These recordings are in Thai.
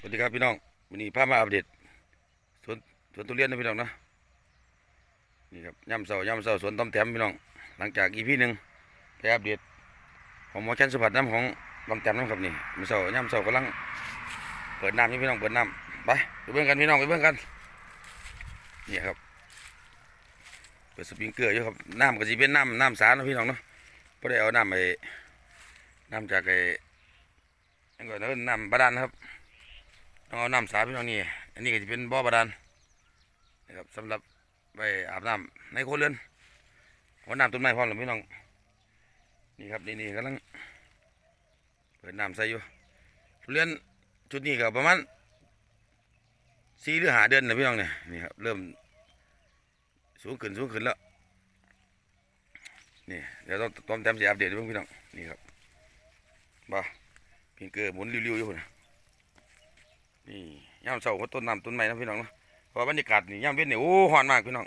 สวัสดีครับพี่น้องวันนี้พามาอัปเดตสวนสวนทุเรียนนะพี่น้องนะนี่ครับย่ำเสาย่ำเสาสวนต้มแต้มพี่น้อง หลังจากอีพีหนึ่งไปอัปเดตของหมอแคนสุผัดน้ำของต้มแต้มน้ำครับนี่มือเสาย่ำเสากำลังเปิดน้ำนี่พี่น้องเปิดน้ำไปไปเบิ่งกันพี่น้องไปเบิ่งกันนี่ครับเปิดสปริงเกอร์อยู่ครับน้ำก็จะเป็นน้ำน้ำสาเนะพี่น้องเนาะไ่ได้เอาน้ำไปน้ำจากไอ้นั่นก่อนเอิ้นน้ำบาดาลนะครับ ต้องเอาน้ำสาพี่น้องนี่อันนี้ก็จะเป็นบ่อบาดาลนะครับสำหรับไปอาบน้ำในโคเรือนหัวน้ำต้นไม้พร้อมหรือพี่น้องนี่ครับนี่นี่กำลังเปิดน้ำใส่อยู่ทุเรียนชุดนี้ก็ประมาณสี่หรือห้าเดือนแล้วพี่น้องเนี่ยนี่ครับเริ่มสูงขึ้นสูงขึ้นแล้วนี่เดี๋ยวต้องต้อมแต้มจะอัปเดตให้เบิ่งพี่น้องนี่ครับบ่าพิงเกอร์หมุนริ้วๆอยู่นะ นี่ย่ามเสาก็ต้นน้ำต้นไม้นะพี่น้องเนาะเพราะบรรยากาศนี่ย่ามเว้นนี่โอ้ร้อนมากพี่น้อง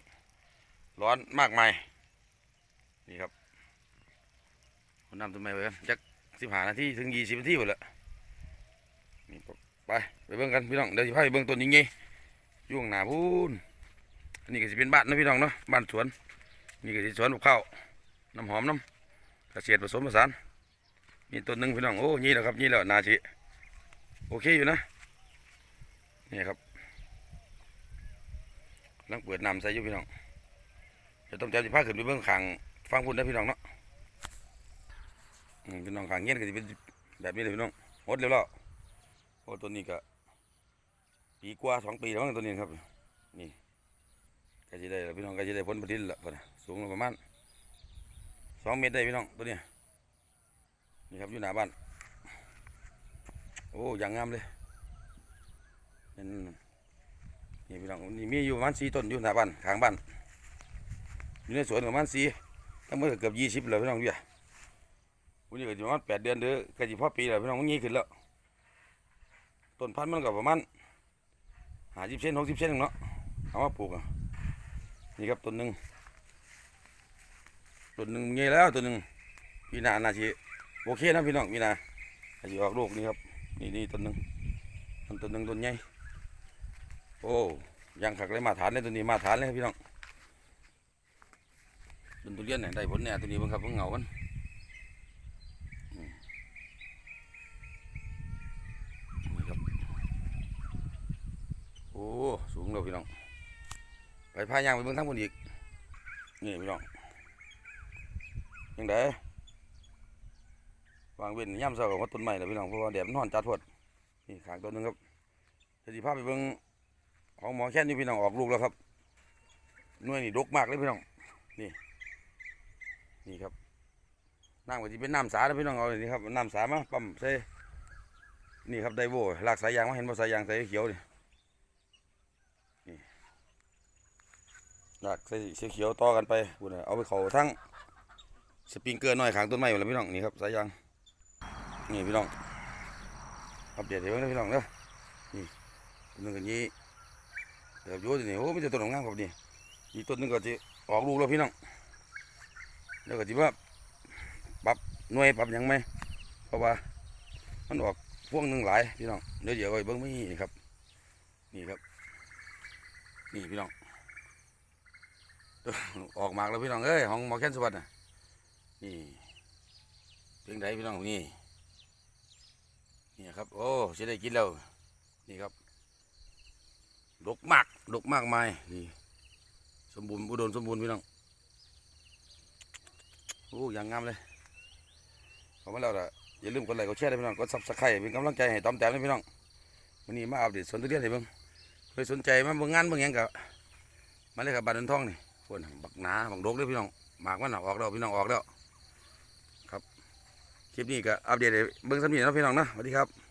ร้อนมากมาย นี่ครับต้นน้ำต้นไม้ไปกันจักสิบห้านาทีถึงยี่สิบนาทีหมดละนี่ไปไปเบิ่งกันพี่น้องเดี๋ยวจะพาไปเบิ่งต้นยิงไงยุ่งหนาพูนอันนี้ก็จะเป็นบ้านนะพี่น้องเนาะบ้านสวน นี่ก็จะสวนกับข้าวน้ำหอมน้ำเกษตรผสมผสานมีต้นหนึ่งพี่น้องโอ้ยี่แล้วครับยี่แล้วนาชิโอเคอยู่นะ นี่ครับลังเปิดน้ำใส่ยู่พี่น้องเดี๋ยวต้องจับสิพาขึ้นไปเบื้องขางฟังพุ่นนะพี่น้องเนาะอืมพี่น้องขางเงี้ยก็จะเป็นแบบนี้เลยพี่น้องหดเร็วแล้วโอ้ตัวนี้ก็ปีกว่าสองปีแล้วตัวนี้ครับ นี่ก็จะได้แล้วพี่น้องก็จะได้ผลผลิตล้วพุ่นน่ะสูงประมาณสองเมตรได้พี่น้องตัวนี้นี่ครับอยู่หน้าบ้านโอ้ย่างงามเลย เป็นนี่พี่น้องนี่มีอยู่ประมาณสี่ต้นอยู่หน้าบ้านข้างบ้านอยู่ในสวนประมาณสี่ทั้งหมดเกือบยี่สิบเลยพี่น้องเบี้ยวันนี้ก็จะประมาณแปดเดือนหรือก็จะพอปีแล้วพี่น้องมันงี้ขึ้นแล้วต้นพันธุ์มันก็ประมาณหาสิบเซนหกสิบเซนเนาะเอามาปลูกอะนี่ครับต้นหนึ่งต้นหนึ่งงี้แล้วต้นหนึ่งปีน้าน่าจะโอเคนะพี่น้องปีนาอาจจะออกลูกนี่ครับนี่นี่ต้นหนึ่งต้นต้นหนึ่งต้นใหญ่ โอ้ยังขักเลยมาฐานเลยตัวนี้มาฐานเลยครับพี่น้องต้นทุเรียนเนี่ยได้ผลเนี่ยตัวนี้เบังครับเบิ่งเงามันอืมนี่ครับโอ้สูงเลยพี่น้องไปพายางไปเบิ่งทั้งบนอีกนี่พี่น้องยังไงวางเว้นย่ำเสากับต้นไม้เลยพี่น้องเพราะว่าแดดมันร้อนจัดพวดนี่ขางตัวหนึงครับเดี๋ยวสิพไปเบิ่ง ของหมอแค่นี้พี่น้องออกลูกแล้วครับหน่วยนี่ดกมากเลยพี่น้อง นี่ นี่ครับน้ำก็จะเป็นน้ำสานะพี่น้องเอาเลยนี่ครับน้ำสามาปั๊มใส่นี่ครับไดโวหลากสายยางมาเห็นบ่สายยางใส่เขียวนี่นี่หลากใส่สีเขียวต่อกันไปพูดน่ะเอาไปเขาทั้งสปริงเกอร์น้อยขางต้นไม้หมดแล้วพี่น้องนี่ครับสายยางนี่พี่น้องอัปเดตเบิ่งเด้อพี่น้องเด้อนี่ต้นหนึงก็นี้ เดี๋ยวโยนนี่โอ้ไมีแต่ต้นงามครับนี่อีกต้นหนึงก็จะออกลูกแล้วพี่น้องแล้วก็จะว่าปรับหน่วยปรับยังไหมเพราะว่ามันออกพวงหนึ่งหลายพี่น้องเดี๋ยวเดี๋ยวไว้เบิ่งไม่นี่ครับ นี่ครับ นี่พี่น้องออกมากแล้วพี่น้องเอ้ยของหมอแคนสวัสดิ์นะนี่เพียงใดพี่น้องนี่นี่ครับ โอ้จะได้กินแล้วนี่ครับ ดกมาก ดกมากมายนี่สมบูรณ์อุดมสมบูรณ์พี่น้องโอ้ย่างงามเลยขอบคุณแล้วล่ะอย่าลืมกดไลค์กดแชร์ด้วยพี่น้องกดซับสไครต์เป็นกำลังใจให้ต้อมแต้มด้วยพี่น้องวันนี้มาอัปเดตสวนทุเรียนให้เบิ่งเคยสนใจมาเบิ่งงานเบิ่งหยังกับมาเลยครับบ้านนทองนี่คนบักหนาบักดกเลยพี่น้องหมากมันน่ะออกแล้วพี่น้องออกแล้วครับคลิปนี้ก็อัปเดตให้เบิ่งสำนีนะพี่น้องนะสวัสดีครับ